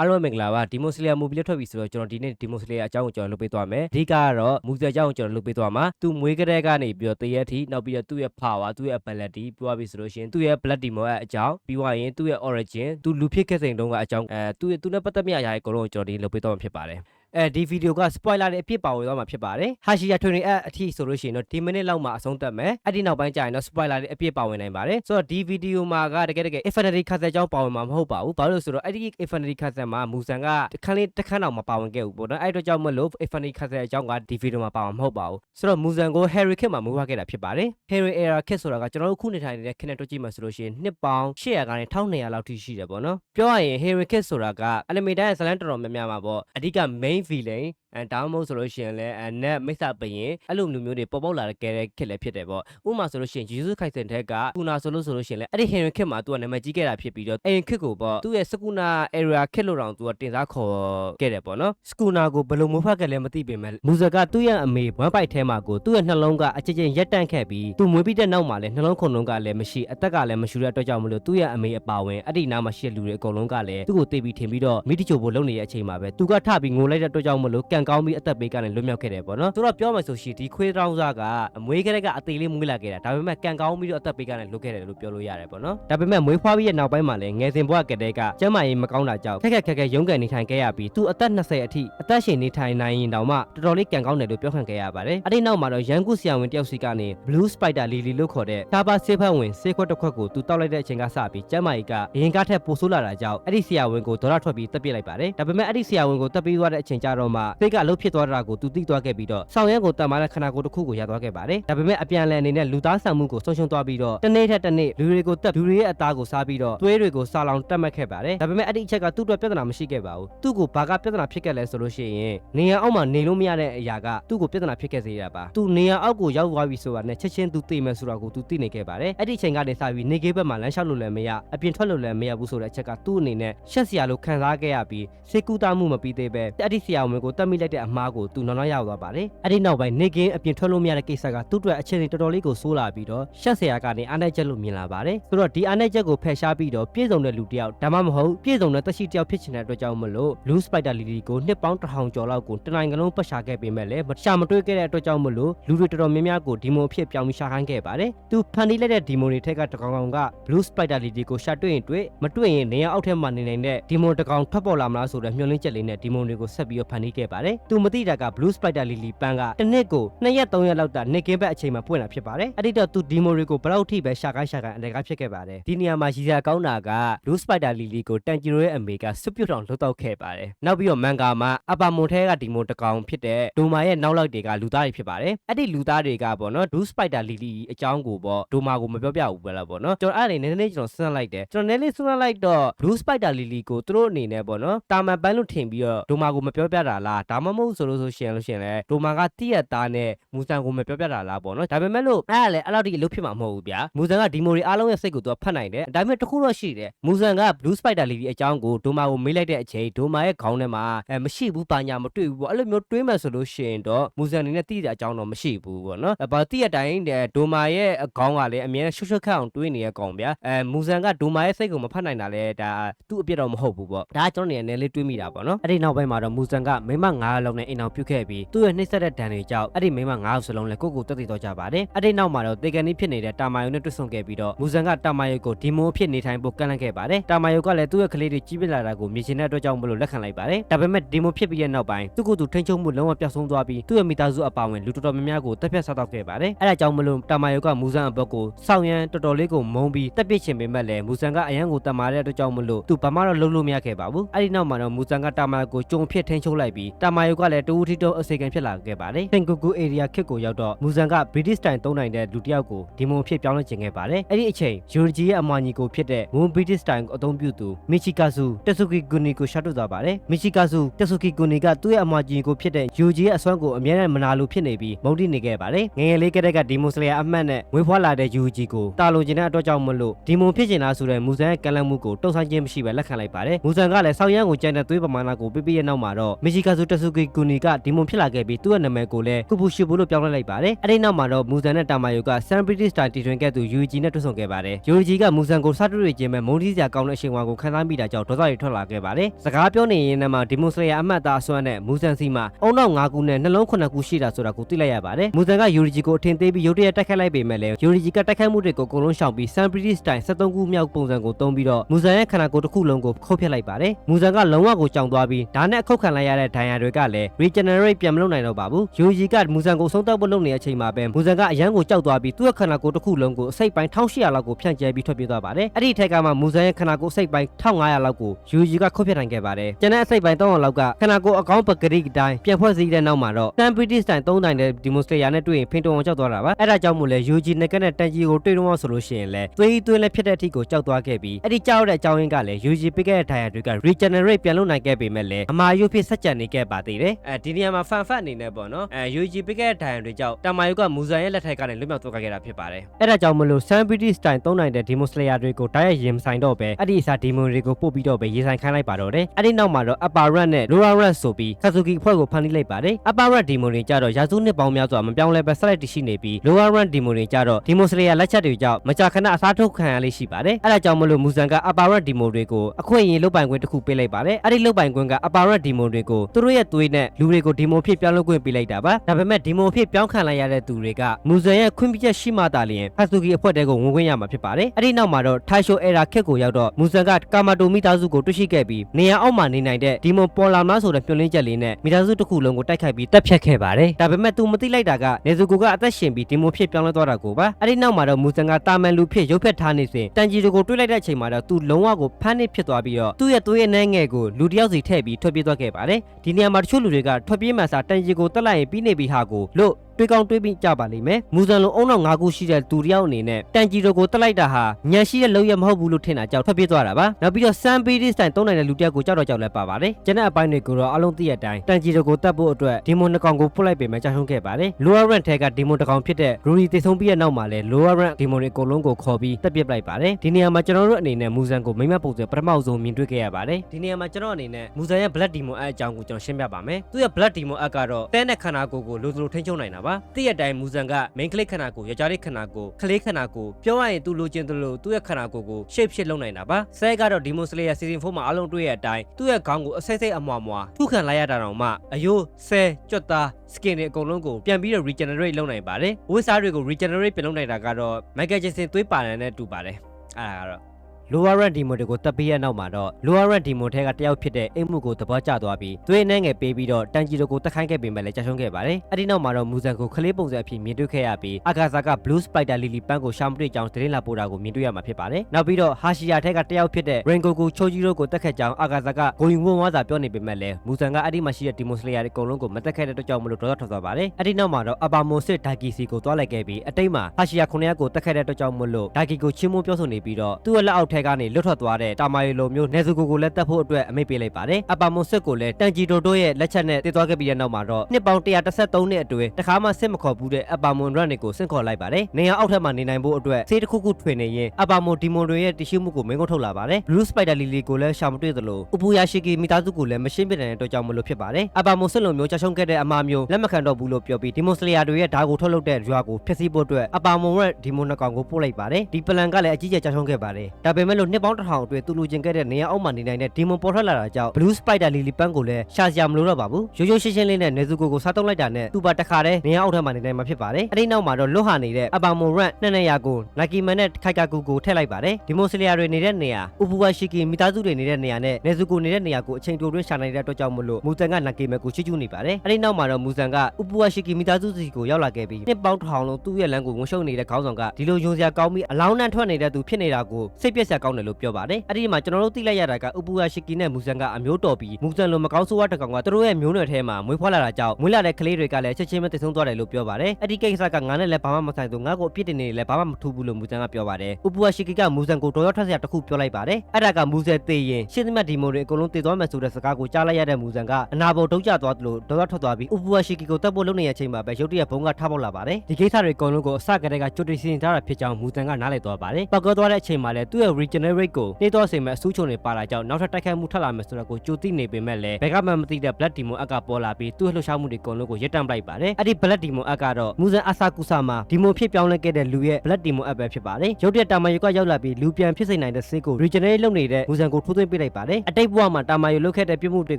အားလုံးပဲမင်္ဂလာပါဒီမိုစလီယာမူဘီလေးထွက်ပြီဆိုတော့ကျွန်တော်ဒီနေ့ဒီမိုစလီယာအကြောင်းကိုကျွန်တော်လုပ်ပေးသွားမယ်အဓိကကတော့မူဇယ်အကြောင်းကိုကျွန်တော်လုပ်ပေးသွားမှာသူမွေးကလေးကနေပြီးတော့တရက်ထိနောက်ပြီးတော့သူ့ရဲ့ power သူ့ရဲ့ ability ပြောရပြီဆိုလို့ရှိရင်သူ့ရဲ့ blood demon ရဲ့အကြောင်းပြီးသွားရင်သူ့ရဲ့ origin သူလူဖြစ်ခဲ့စဉ်တုန်းကအကြောင်းအဲသူ့ရဲ့သူနဲ့ပတ်သက်မြအရာတွေအကုန်လုံးကိုကျွန်တော်ဒီလုပ်ပေးသွားမှာဖြစ်ပါတယ် အဲဒီဗီဒီယိုက spoiler တွေအပြစ်ပါဝင်သွားမှာဖြစ်ပါတယ်ဟာရှီယာထွေနေအအထိဆိုလို့ရှိရင်တော့ဒီမိနစ်လောက်မှာအဆုံးသတ်မယ်အဲ့ဒီနောက်ပိုင်းကျရင်တော့ spoiler တွေအပြစ်ပါဝင်နိုင်ပါတယ်ဆိုတော့ဒီဗီဒီယိုမှာကတကယ်တကယ် infinity castle ကြောင်းပါဝင်မှာမဟုတ်ပါဘူးဘာလို့လဲဆိုတော့အဲ့ဒီ infinity castle မှာမူဆန်ကတစ်ခန်းလေးတစ်ခန်းတော့မပါဝင်ခဲ့ဘူးပေါ့နော်အဲ့တော့ကြောင့်မလို့ infinity castle အကြောင်းကဒီဗီဒီယိုမှာပါမှာမဟုတ်ပါဘူးဆိုတော့မူဆန်ကို Harry ခစ်မှာမူဝါခဲ့တာဖြစ်ပါတယ် Harry era ခစ်ဆိုတာကကျွန်တော်တို့ခုနေထိုင်နေတဲ့ခစ်နဲ့တွက်ကြည့်မှဆိုလို့ရှိရင်နှစ်ပေါင်း800ကနေ1200လောက်ထိရှိတယ်ပေါ့နော်ပြောရရင် Harry ခစ်ဆိုတာက anime တိုင်းဇလန်တော်တော်များများမှာပေါ့အဓိက main villain အဲဒါမှမဟုတ်ဆိုလို့ရှိရင်လည်းအနက်မိစ္ဆာပရင်အဲ့လိုမျိုးမျိုးတွေပေါ်ပေါက်လာတဲ့ကဲတဲ့ခက်လည်းဖြစ်တယ်ပေါ့ဥပမာဆိုလို့ရှိရင်ဂျေဇုခိုင်စင်ထက်ကကုနာဆိုလို့ဆိုလို့ရှိရင်လည်းအဲ့ဒီဟင်ရခက်မှာသူကနာမည်ကြီးခဲ့တာဖြစ်ပြီးတော့အဲ့ခက်ကိုပေါ့သူ့ရဲ့စကူနာ area ခက်လို့တောင်သူကတင်စားခေါ်ခဲ့တယ်ပေါ့နော်စကူနာကိုဘယ်လိုမဖတ်ခဲ့လဲမသိပေမဲ့မူဇကသူ့ရဲ့အမေဝမ်ပိုက်ထဲမှာကိုသူ့ရဲ့နှလုံးကအချစ်ချင်းရက်တန့်ခဲ့ပြီးသူမွေးပြီးတဲ့နောက်မှာလည်းနှလုံးခုန်လုံးကလည်းမရှိအသက်ကလည်းမရှိတဲ့အတွက်ကြောင့်မလို့သူ့ရဲ့အမေအပါဝင်အဲ့ဒီနားမှာရှိတဲ့လူတွေအကုန်လုံးကလည်းသူ့ကိုသိပြီးထင်ပြီးတော့မိတိချိုဖို့လုပ်နေတဲ့အချိန်မှာပဲသူကထပြီးငိုလိုက်တဲ့အတွက်ကြောင့်မလို့ကံကောင်းပြီးအသက်ပေးကနေလွတ်မြောက်ခဲ့တယ်ပေါ့နော်သူတို့ပြောမှဆိုရှင်ဒီခွေးတောင်းစားကအမွေးကလေးကအသေးလေးမွေးလာခဲ့တာဒါပေမဲ့ကံကောင်းပြီးတော့အသက်ပေးကနေလွတ်ခဲ့တယ်လို့ပြောလို့ရတယ်ပေါ့နော်ဒါပေမဲ့မွေးဖွားပြီးရဲ့နောက်ပိုင်းမှာလည်းငယ်စဉ်ဘဝကတည်းကကျမ်းမာရေးမကောင်းတာကြောင့်ခက်ခက်ခက်ခက်ရုန်းကန်နေထိုင်ခဲ့ရပြီးသူအသက်20အထိအသက်ရှင်နေထိုင်နိုင်ရင်တောင်မှတော်တော်လေးကံကောင်းတယ်လို့ပြောခံခဲ့ရပါတယ်အဲ့ဒီနောက်မှာတော့ရန်ကုဆရာဝန်တယောက်စီကနေ Blue Spider Lily လို့ခေါ်တဲ့တာပါဆေးဖက်ဝင်ဆေးခွက်တစ်ခွက်ကိုသူတောက်လိုက်တဲ့အချိန်ကစပြီးကျမ်းမာရေးကအရင်ကထက်ပိုဆိုးလာတာကြောင့်အဲ့ဒီဆရာဝန်ကိုဒေါရထွက်ပြီးတပ်ပစ်လိုက်ပါတယ်ဒါပေမဲ့အဲ့ဒီဆရာဝန်ကိုတပ်ပြီးသွားတဲ့အချိန်ကျတော့မှစိတ်ကလှုပ်ဖြစ်သွားတာကိုသူသိသွားခဲ့ပြီးတော့ဆောင်ရဲကိုတတ်မာတဲ့ခန္ဓာကိုယ်တစ်ခုကိုရသွားခဲ့ပါတယ်ဒါပေမဲ့အပြန်အလှန်အနေနဲ့လူသားဆန်မှုကိုဆုံးရှုံးသွားပြီးတော့တစ်နေ့ထက်တစ်နေ့လူတွေကိုတပ်လူတွေရဲ့အသားကိုစားပြီးတော့သွေးတွေကိုစာလောင်တက်မှတ်ခဲ့ပါတယ်ဒါပေမဲ့အဲ့ဒီအချက်ကသူ့အတွက်ပြဿနာမရှိခဲ့ပါဘူးသူ့ကိုဘာကပြဿနာဖြစ်ခဲ့လဲဆိုလို့ရှိရင်နေရန်အောက်မှာနေလို့မရတဲ့အရာကသူ့ကိုပြဿနာဖြစ်ခဲ့စေရပါသူနေရန်အောက်ကိုရောက်သွားပြီဆိုတာနဲ့ချက်ချင်းသူသိမယ်ဆိုတာကိုသူသိနေခဲ့ပါတယ်အဲ့ဒီအချိန်ကနေစပြီးနေကေးဘက်မှာလမ်းလျှောက်လို့လည်းမရအပြင်ထွက်လို့လည်းမရဘူးဆိုတဲ့အချက်ကသူ့အနေနဲ့ရှက်စရာလိုခံစားခဲ့ရပြီးစေကူတာမှုမပြီးသေးပဲအဲ့ဒီဆရာဝန်ကိုတတ်မိလိုက်တဲ့အမားကိုသူနောက်နောက်ရောက်သွားပါတယ်အဲ့ဒီနောက်ပိုင်းနေကင်းအပြင်ထွက်လို့မရတဲ့ကိစ္စကသူ့အတွက်အခြေအနေတော်တော်လေးကိုဆိုးလာပြီးတော့ရှက်စရာကနေအားနိုင်ချက်လို့မြင်လာပါတယ်ဆိုတော့ဒီအားနိုင်ချက်ကိုဖယ်ရှားပြီးတော့ပြည့်စုံတဲ့လူတစ်ယောက်ဒါမှမဟုတ်ပြည့်စုံတဲ့သက်ရှိတစ်ယောက်ဖြစ်ချင်တဲ့အတွက်ကြောင့်မလို့ Blue Spider Lily ကိုနှစ်ပေါင်းတစ်ထောင်ကျော်လောက်ကိုတနိုင်ငံလုံးပတ်ရှာခဲ့ပေမဲ့လည်းမရှာမတွေ့ခဲ့တဲ့အတွက်ကြောင့်မလို့လူတွေတော်တော်များများကိုဒီမိုအဖြစ်ပြောင်းပြီးရှာခိုင်းခဲ့ပါတယ်သူဖန်တီးလိုက်တဲ့ဒီမိုတွေထက်ကတကောင်ကောင်က Blue Spider Lily ကိုရှာတွေ့ရင်တွေ့မတွေ့ရင်နေရာအောက်ထဲမှာနေနိုင်တဲ့ဒီမိုတကောင်ထွက်ပေါ်လာမလားဆိုတဲ့မျှော်လင့်ချက်လေးနဲ့ဒီမိုတွေကိုဆက်ပြီးတော့ဖန်တီးခဲ့ပါတယ်သူမသိတာက Blue Spider Lily ပန်းကတစ်နှစ်ကို2ရက်3ရက်လောက်တာနေကင်းဘက်အချိန်မှာပွင့်လာဖြစ်ပါတယ်အဲ့ဒီတော့သူဒီမိုတွေကိုဘယ်လောက်ထိပဲရှာခိုင်းရှာခိုင်းအနေကဖြစ်ခဲ့ပါတယ်ဒီနေရာမှာရည်စရာကောင်းတာက Blue Spider Lily ကိုတန်ဂျီရိုရဲ့အမေကစွပြုတ်တောင်လှုပ်တော့ခဲ့ပါတယ်နောက်ပြီးတော့မန်ဂါမှာအပါမွန်ထဲကဒီမိုတကောင်ဖြစ်တဲ့ဒိုမာရဲ့နောက်လိုက်တွေကလူသားတွေဖြစ်ပါတယ်အဲ့ဒီလူသားတွေကပေါ့နော် Blue Spider Lily အကြောင်းကိုပေါ့ဒိုမာကိုမပြောပြဘူးပဲလားပေါ့နော်ကျွန်တော်အဲ့ဒါနေနည်းနည်းကျွန်တော်စဉ်းစားလိုက်တယ်ကျွန်တော်နည်းနည်းစဉ်းစားလိုက်တော့ Blue Spider Lily ကိုသူတို့အနေနဲ့ပေါ့နော်တာမန်ပန်းလို့ထင်ပြီးတော့ဒိုမာကိုမပြောပြတာလားဒါမှမဟုတ်ဆိုလို့ဆိုရှင်လို့ရှင်လဲဒိုမာကတိရသားနဲ့မူဆန်ကိုမပြောပြတာလားပေါ့နော်ဒါပေမဲ့လို့အဲ့ဒါလည်းအဲ့လောက်ထိအလုပ်ဖြစ်မှာမဟုတ်ဘူးဗျာမူဆန်ကဒီမိုတွေအားလုံးရဲ့စိတ်ကိုသူကဖတ်နိုင်တယ်ဒါပေမဲ့တစ်ခုတော့ရှိတယ်မူဆန်က Blue Spider Lily အကြောင်းကိုဒိုမာကိုမေးလိုက်တဲ့အချိန်ဒိုမာရဲ့ခေါင်းထဲမှာအဲမရှိဘူးပါညာမတွေ့ဘူးပေါ့အဲ့လိုမျိုးတွေးမှဆိုလို့ရှိရင်တော့မူဆန်အနေနဲ့တိတဲ့အကြောင်းတော့မရှိဘူးပေါ့နော်ဘာတိရတိုင်းဒိုမာရဲ့ခေါင်းကလည်းအမြဲရှုပ်ရှုပ်ခတ်အောင်တွေးနေရကောင်ဗျာအဲမူဆန်ကဒိုမာရဲ့စိတ်ကိုမဖတ်နိုင်တာလဲဒါသူ့အပြစ်တော့မဟုတ်ဘူးပေါ့ဒါကကျွန်တော်နေနဲ့လေးတွေးမိတာပေါ့နော်အဲ့ဒီနောက်ပိုင်းမှာတော့မူဆန်ကမိမ9လုံးနဲ့အိမ်အောင်ပြုတ်ခဲ့ပြီးသူ့ရဲ့နှိမ့်ဆက်တဲ့ဒဏ်တွေကြောင့်အဲ့ဒီမိမ9စလုံးလည်းကိုကိုတက်တည်တော့ကြပါတယ်အဲ့ဒီနောက်မှာတော့တေကန်နီဖြစ်နေတဲ့တာမာယုံနဲ့တွေ့ဆုံခဲ့ပြီးတော့မူဆန်ကတာမာယုံကိုဒီမိုအဖြစ်နေထိုင်ဖို့ကန့်လန့်ခဲ့ပါတယ်တာမာယုံကလည်းသူ့ရဲ့ကလေးတွေကြီးပြစ်လာတာကိုမြင်ချင်တဲ့အတွက်ကြောင့်မလို့လက်ခံလိုက်ပါတယ်ဒါပေမဲ့ဒီမိုဖြစ်ပြီးတဲ့နောက်ပိုင်းသူ့ကိုယ်သူထိန်းချုပ်မှုလုံးဝပျောက်ဆုံးသွားပြီးသူ့ရဲ့မိသားစုအပါအဝင်လူတော်တော်များများကိုတက်ဖြတ်စားတော့ခဲ့ပါတယ်အဲ့ဒါကြောင့်မလို့တာမာယုံကမူဆန်အဘက်ကိုစောင့်ရန်တော်တော်လေးကိုမုန်းပြီးတက်ပစ်ချင်ပေမဲ့လည်းမူဆန်ကအရန်ကိုတတ်မာတဲ့အတွက်ကြောင့်မလို့သူဘာမှတော့လုံးလို့မရခဲ့ပါဘူးအဲ့ဒီနောက်မှာတော့မူဆန်ကတာမာယုံကိုကြုံဖြစ်ထိန်းချုပ်လိုက်ပြီးတာမာယုံကလည်းတူဦးထီတုံးအစိကန်ဖြစ်လာခဲ့ပါတယ်ပင်ကူကူ area ခစ်ကိုရောက်တော့မူဆန်က British time သုံးနိုင်တဲ့လူတစ်ယောက်ကိုဒီမုံဖြစ်ပြောင်းလဲခြင်းခဲ့ပါတယ်အဲ့ဒီအချိန်ယူရီဂျီရဲ့အမွာညီကိုဖြစ်တဲ့ Moon British time ကိုအသုံးပြုသူမီချီကာဆူတက်ဆူကီဂူနီကိုရှာထုတ်သွားပါတယ်မီချီကာဆူတက်ဆူကီဂူနီကသူ့ရဲ့အမွာညီကိုဖြစ်တဲ့ယူဂျီရဲ့အစွမ်းကိုအမြဲတမ်းမနာလိုဖြစ်နေပြီးမုန်တိနေခဲ့ပါတယ်ငယ်ငယ်လေးကတည်းကဒီမိုစလီယာအမှတ်နဲ့မွေးဖွားလာတဲ့ယူဂျီကိုတာလိုချင်တဲ့အတွက်ကြောင့်မလို့ဒီမုံဖြစ်ချင်တာဆိုတဲ့မူဆန်ရဲ့ကန့်လန့်မှုကိုတုံ့ဆိုင်းခြင်းမရှိပဲလက်ခံလိုက်ပါတယ်မူဆန်ကလည်းဆောက်ရမ်းကိုကြံတဲ့သွေးပမာဏကိုပြပြရဲ့နောက်မှာတော့မီချီကာဇူတက်ဆူကီကူနီကဒီမွန်ဖြစ်လာခဲ့ပြီးသူ့ရဲ့နာမည်ကိုလည်းကူပူရှီဘူးလို့ပြောင်းလဲလိုက်ပါတယ်အဲ့ဒီနောက်မှာတော့မူဇန်နဲ့တာမာယိုကဆန်ပရီတီစတာတီထွင်ကဲ့သို့ UG နဲ့တွေ့ဆုံခဲ့ပါတယ် UG ကမူဇန်ကိုစတူတွေချင်းမဲ့မုန်းတီးစရာကောင်းတဲ့အချိန်ဝါကိုခန်းစားမိတာကြောင့်ဒေါသတွေထွက်လာခဲ့ပါတယ်စကားပြောနေရင်လည်းမှဒီမွန်စလီယာအမတ်သားအစွမ်းနဲ့မူဇန်စီမှာအုံနောက်၅ခုနဲ့နှလုံး9ခုရှိတာဆိုတာကိုသိလိုက်ရပါတယ်မူဇန်က UG ကိုအထင်သေးပြီးရုတ်တရက်တိုက်ခိုက်လိုက်ပေမဲ့လည်း UG ကတိုက်ခိုက်မှုတွေကိုအကုန်လုံးရှောင်ပြီးဆန်ပရီတီစတိုင်73ခုမြောက်ပုံစံကိုသုံးပြီးတော့မူဇန်ရဲ့ခန္ဓာကိုယ်တစ်ခုလုံးကိုခုတ်ဖြတ်လိုက်ပါတယ်မူဇန်ကလုံးဝကိုကြောင်သွားပြီးဒါနဲ့အခုတ်ခံလိုက်ရတဲ့ဒဏ်ရာတွေကလည်း regenerate ပြန်မလုပ်နိုင်တော့ပါဘူး UG ကမူဇန်ကိုဆုံးသက်ဖို့လုပ်နေတဲ့အချိန်မှာပဲမူဇန်ကအရန်ကိုကြောက်သွားပြီးသူ့ရဲ့ခန္ဓာကိုယ်တစ်ခုလုံးကိုအစိတ်ပိုင်း1800လောက်ကိုဖြန့်ကျဲပြီးထွက်ပြေးသွားပါတယ်အဲ့ဒီထက်ကမှမူဇန်ရဲ့ခန္ဓာကိုယ်အစိတ်ပိုင်း1500လောက်ကို UG ကခုတ်ဖြတ်နိုင်ခဲ့ပါတယ်ကျန်တဲ့အစိတ်ပိုင်း300လောက်ကခန္ဓာကိုယ်အကောင်းပကတိအတိုင်းပြန်ဖွဲ့စည်းတဲ့နောက်မှာတော့ San British Time 3တိုင်တဲ့ demonstrator နဲ့တွေ့ရင်ဖင်တုံအောင်ကြောက်သွားတာပါအဲ့ဒါကြောင့်မို့လဲ UG နဲ့ကနဲ့တန်ကြီးကိုတွေ့တော့ဆိုလို့ရှိရင်လဲသွေးသွေးလည်းဖြစ်တဲ့အထိကိုကြောက်သွားခဲ့ပြီးအဲ့ဒီကြောက်တဲ့အကြောင်းရင်းကလည်း UG ပိတ်ခဲ့တဲ့ diet တွေက regenerate ပြန်လုပ်နိုင်ခဲ့ပေမဲ့လည်းအမာယုဖြစ်ဆက်ကြံနေခဲ့ပါသေးတယ်အဲဒီနေရာမှာ fan fat အနေနဲ့ပေါ့နော်အဲ UG ပိတ်ခဲ့တဲ့ diet တွေကြောင့်တမာယုကမူဇန်ရဲ့လက်ထက်ကနေလွတ်မြောက်သွားခဲ့တာဖြစ်ပါတယ်အဲ့ဒါကြောင့်မလို့ San British Time 3နိုင်တဲ့ Demon Slayer တွေကို diet ရင်မဆိုင်တော့ပဲအဲ့ဒီအစား Demon တွေကိုပို့ပြီးတော့ပဲရေဆိုင်ခိုင်းလိုက်ပါတော့တယ်အဲ့ဒီနောက်မှာတော့ Upper Run နဲ့ Lower Run ဆိုပြီး Katsuki အဖွဲ့ကိုဖန်တီးလိုက်ပါတယ် Upper Run Demon တွေကြတော့ရာစုနှစ်ပေါင်းများစွာမပြောင်းလဲပဲဆက်လက်တည်ရှိနေပြီး Lower Run Demon တွေကြတော့ Demon Slayer လက်ချက်တွေကြောင့်မကြာခဏအစားထုတ်ခံရလေးရှိပါတယ်အဲ့ဒါကြောင့်မလို့မူဇန်က Upper Run Demon တွေကိုအခွင့်အရေးလုတ်ပိုင်ခွင့်တစ်ခုပေးလိုက်ပါတယ်အဲ့ဒီလုတ်ပိုင်ခွင့်က Upper Run Demon တွေကိုသူတို့ရဲ့သွေးနဲ့လူတွေကို Demon ဖြစ်ပြောင်းလဲခွင့်ပေးလိုက်တာပါဒါပေမဲ့ Demon ဖြစ်ပြောင်းခံလိုက်ရတဲ့သူတွေကမူဇန်ရဲ့ခွင့်ပြုချက်ရှိမှသာလျှင် Katsuki အဖွဲ့တဲကိုဝင်ခွင့်ရမှာဖြစ်ပါတယ်အဲ့ဒီနောက်မှာတော့ Taisho Era ခက်ကိုရောက်တော့မူဇန်ကကာမာတိုမိသားစုကိုတွေ့ရှိခဲ့ပြီးနေရာအောက်မှာနေနိုင်တဲ့ Demon ပေါ်လာမလားဆိုတဲ့မျှော်လင့်ချက်လေးနဲ့မိသားစုတစ်ခုလုံးကိုတိုက်ခိုက်ပြီးတပ်ဖြတ်ခဲ့ပါတယ်ဒါပေမဲ့သူမသိလိုက်တာကနေဇူကိုကအသက်ရှင်ပြီး Demon ဖြစ်ပြောင်းလဲသွားတာကိုပါအဲ့ဒီနောက်မှာတော့မူဇန်ကတာမန်လူဖြစ်ရုပ်ဖက်ထားနေစဉ်တန်ကြီးတို့ကိုတွေ့လိုက်တဲ့အချိန်မှာတော့သူလုံးဝကိုဖမ်းနစ်ဖြစ်သွားပြီးတော့သူ့ရဲ့သွေးရဲ့နှဲငယ်ကိုလူတစ်ယောက်စီထည့်ပြီးထွက်ပြေးသွားခဲ့ပါတယ်ဒီနေရာမှာတချို့လူတွေကထွက်ပြေးမှန်စာတန်ကြီးကိုတက်လိုက်ရင်ပြီးနေပြီဟာကိုလို့ တွေးကောင်းတွေးပြီးကြပါလိမ့်မယ်မူဇန်လုံးအုံနောက်၅ခုရှိတဲ့သူတယောက်အနေနဲ့တန်ကြီးတို့ကိုတက်လိုက်တာဟာညံရှိတဲ့လုံရမဟုတ်ဘူးလို့ထင်တာကြောက်ထွက်ပြေးသွားတာပါနောက်ပြီးတော့စမ်ပီဒီစတိုင်တုံးနိုင်တဲ့လူတစ်ယောက်ကိုကြောက်တော့ကြောက်လဲပါပါတယ်ကျန်တဲ့အပိုင်းတွေကိုတော့အလုံးသိရတဲ့အတိုင်းတန်ကြီးတို့ကိုတက်ဖို့အတွက်ဒီမွန်နှကောင်ကိုပုတ်လိုက်ပေမဲ့ကြောက်ဆုံးခဲ့ပါတယ် lower rank ထဲကဒီမွန်တစ်ကောင်ဖြစ်တဲ့ရူရီတေဆုံးပြီးတဲ့နောက်မှာလဲ lower rank ဒီမွန်တွေအကုန်လုံးကိုခေါ်ပြီးတက်ပစ်လိုက်ပါတယ်ဒီနေရာမှာကျွန်တော်တို့အနေနဲ့မူဇန်ကိုမိမ့်မပုံစံပထမဆုံးမြင်တွေ့ခဲ့ရပါတယ်ဒီနေရာမှာကျွန်တော်အနေနဲ့မူဇန်ရဲ့ black demon အအကြောင်းကိုကျွန်တော်ရှင်းပြပါမယ်သူရဲ့ black demon အကတော့တဲနဲ့ခန္ဓာကိုယ်ကိုလိုလိုထိန်းချုပ်နိုင်တာပါတည့်ရတိုင်းမူဇန်က main click ခန္ဓာကိုယ်ယောက်ျားလေးခန္ဓာကိုယ်ကလေးခန္ဓာကိုယ်ပြောရရင်သူလိုချင်သလိုသူ့ရဲ့ခန္ဓာကိုယ်ကို shape ဖြစ်လုပ်နိုင်တာပါဆဲကတော့ demon slayer season 4မှာအလုံးတွေ့ရတဲ့အတိုင်းသူ့ရဲ့ခေါင်းကိုအစိမ့်စိမ့်အမွာမွာထုခံလိုက်ရတာတောင်မှအယိုးဆဲကြွတ်သား skin တွေအကုန်လုံးကိုပြန်ပြီးတော့ regenerate လုပ်နိုင်ပါတယ်ဝိစားတွေကို regenerate ပြန်လုပ်နိုင်တာကတော့ Michael Jackson သွေးပါတဲ့နဲ့တူပါတယ်အဲ့ဒါကတော့ lower rank demon တွေကိုတပ်ပေးရနောက်မှာတော့ lower rank demon ထဲကတယောက်ဖြစ်တဲ့အိမ်မှုကိုသဘောကျသွားပြီးသွေးနှဲငယ်ပေးပြီးတော့တန်ကြီးတို့ကိုတက်ခိုင်းခဲ့ပေမဲ့လည်းကြာရှုံးခဲ့ပါတယ်အဲ့ဒီနောက်မှာတော့မူဇန်ကိုခလေးပုံစံအဖြစ်မြင်တွေ့ခဲ့ရပြီးအာဂါဇာက blue spider lily ပန်းကိုရှောင်းပရိကြောင်းသတင်းလာပို့တာကိုမြင်တွေ့ရမှာဖြစ်ပါတယ်နောက်ပြီးတော့ဟာရှီယာထဲကတယောက်ဖြစ်တဲ့ rainbow ကိုချိုဂျီတို့ကိုတက်ခတ်ကြောင်းအာဂါဇာကဂိုရင်ဝန်းဝါစာပြောနေပေမဲ့လည်းမူဇန်ကအဲ့ဒီမှာရှိတဲ့ demon slayer တွေအကုန်လုံးကိုမတက်ခဲ့တဲ့အတွက်ကြောင့်မလို့ဒေါသထွက်သွားပါတယ်အဲ့ဒီနောက်မှာတော့အဘာမွန်စစ်ဒါဂီစီကိုတွားလိုက်ခဲ့ပြီးအတိတ်မှာဟာရှီယာခုနှစ်ယောက်ကိုတက်ခဲ့တဲ့အတွက်ကြောင့်မလို့ဒါဂီကိုချင်းမွန်းပြောဆိုနေပြီးတော့သူ့ရဲ့လက်အောက်ထဲကနေလွတ်ထွက်သွားတဲ့တာမာရီလိုမျိုးနေဇူကိုကိုလည်းတက်ဖို့အတွက်အမိတ်ပေးလိုက်ပါတယ်အပါမွန်စစ်ကိုလည်းတန်ဂျီတိုတိုရဲ့လက်ချက်နဲ့တည်သွားခဲ့ပြီးတဲ့နောက်မှာတော့နှစ်ပေါင်း133နှစ်အတွင်းတခါမှစစ်မခေါ်ဘူးတဲ့အပါမွန်ရန်တွေကိုဆင့်ခေါ်လိုက်ပါတယ်နေရာအောက်ထပ်မှာနေနိုင်ဖို့အတွက်ဆေးတစ်ခုခုထွင်နေရင်အပါမွန်ဒီမွန်တွေရဲ့တရှိမှုကိုမင်းကုန်းထုတ်လာပါတယ် Blue Spider Lily ကိုလည်းရှာမတွေ့သလိုဥပူယာရှိကီမိသားစုကိုလည်းမရှင်းပြတဲ့အတွက်ကြောင့်မလို့ဖြစ်ပါတယ်အပါမွန်စစ်လိုမျိုးကြာရှုံးခဲ့တဲ့အမှားမျိုးလက်မခံတော့ဘူးလို့ပြောပြီးဒီမွန်စလီယာတွေရဲ့ဓာတ်ကိုထုတ်လုပ်တဲ့ရွာကိုဖျက်ဆီးဖို့အတွက်အပါမွန်ရဲ့ဒီမွန်နှကောင်ကိုပို့လိုက်ပါတယ်ဒီပလန်ကလည်းအကြီးကျယ်ကြာရှုံးခဲ့ပါတယ်ဒါပေမဲ့လို့နှစ်ပေါင်းတစ်ထောင်အတွင်းသူလူချင်းခဲ့တဲ့နေရာအောက်မှာနေနိုင်တဲ့ဒီမွန်ပေါ်ထွက်လာတာကြောင့် Blue Spider Lily ပန်းကိုလည်းရှာစရာမလိုတော့ပါဘူးရိုးရိုးရှင်းရှင်းလေးနဲ့နေစုကိုကိုစားတုံးလိုက်တာနဲ့သူ့ပါတခါတည်းနေရာအောက်ထပ်မှာနေနိုင်မှာဖြစ်ပါတယ်အဲ့ဒီနောက်မှာတော့လွတ်ဟာနေတဲ့အပါမွန်ရန်နှစ်နေရာကိုနာကီမန်နဲ့ခိုက်ကာကူကိုထည့်လိုက်ပါတယ်ဒီမွန်စလီယာတွေနေတဲ့နေရာဥပူဝါရှိကီမိသားစုတွေနေတဲ့နေရာနဲ့နေစုကိုနေတဲ့နေရာကိုအချိန်တိုတွင်းရှာနိုင်တဲ့အတွက်ကြောင့်မလို့မူတန်ကနာကီမန်ကိုချစ်ကျူးနေပါတယ်အဲ့ဒီနောက်မှာတော့မူတန်ကဥပူဝါရှိကီမိသားစုစီကိုရောက်လာခဲ့ပြီးနှစ်ပေါင်းတစ်ထောင်လုံးသူ့ရဲ့လမ်းကိုဝန်ရှုပ်နေတဲ့ခေါင်းဆောင်ကဒီလိုယုံစရာကောင်းပြီးအလောင်းနှံထွက်နေတဲ့သူဖြစ်နေတာကိုစိတ်ပြက်စရာကောင်းတယ်လို့ပြောပါတယ်အဲ့ဒီမှာကျွန်တော်တို့သိလိုက်ရတာကဥပူဝါရှိကီနဲ့မူတန်ကအမျိုးတော်ပြီးမူတန်လိုမကောင်းဆိုးဝါးတစ်ကောင်ကသူတို့ရဲ့မျိုးနွယ်ထဲမှာမွေးဖွားလာတာကြောင့်မွေးလာတဲ့ကလေးတွေကလည်းချက်ချင်းပဲတည်ဆုံးသွားတယ်လို့ပြောပါတယ်အဲ့ဒီကိစ္စကငါနဲ့လည်းဘာမှမဆိုင်သူငါ့ကိုအပြစ်တင်နေလည်းဘာမှမထူးဘူးလို့မူတန်ကပြောပါတယ်ဥပူဝါရှိကီကမူတန်ကိုတော်ရထွက်စရာတစ်ခုပြောလိုက်ပါတယ်အဲ့ဒါကမူဇယ်သေးရင်ရှင်းသမျှဒီမိုတွေအကုန်လုံးတည်သွားမယ်ဆိုတဲ့စကားကိုကြားလိုက်ရတဲ့မူဇန်ကအနာပေါ်တုံးကျသွားသလိုဒေါသထွက်သွားပြီးဥပဝရှိကီကိုတက်ဖို့လုပ်နေတဲ့အချိန်မှာပဲရုတ်တရက်ဘုံကထပေါက်လာပါတယ်ဒီကိစ္စတွေအကုန်လုံးကိုအစကတည်းကကြိုတင်စီစဉ်ထားတာဖြစ်ကြောင်းမူဇန်ကနားလည်သွားပါတယ်ပောက်ကွဲသွားတဲ့အချိန်မှာလည်းသူ့ရဲ့ regenerate ကိုနှိမ့်တော့စေမဲ့အဆူးချုံတွေပါလာကြောင့်နောက်ထပ်တိုက်ခိုက်မှုထပ်လာမယ်ဆိုတော့ကိုကြိုသိနေပေမဲ့လည်းဘယ်ကမှမသိတဲ့ Black Demon အက်ကပေါ်လာပြီးသူ့လှုပ်ရှားမှုတွေအကုန်လုံးကိုရပ်တန့်ပလိုက်ပါတယ်အဲ့ဒီ Black Demon အက်ကတော့မူဇန်အဆာကူဆာမှာဒီမွန်ဖြစ်ပြောင်းလဲခဲ့တဲ့လူရဲ့ Black Demon အက်ပဲဖြစ်ပါတယ်ရုတ်တရက်တာမယုကရောက်လာပြီးလူပြန်ဖြစ်စေနိုင်တဲ့ဆေးကို regenerate လုပ်နေတဲ့မူဇန်ကိုထိုးသွင်းပေးလိုက်ပါတယ်အတိတ်ဘဝမှာတာမယုလုပ်ခဲ့တဲ့ပြစ်မှုတွေ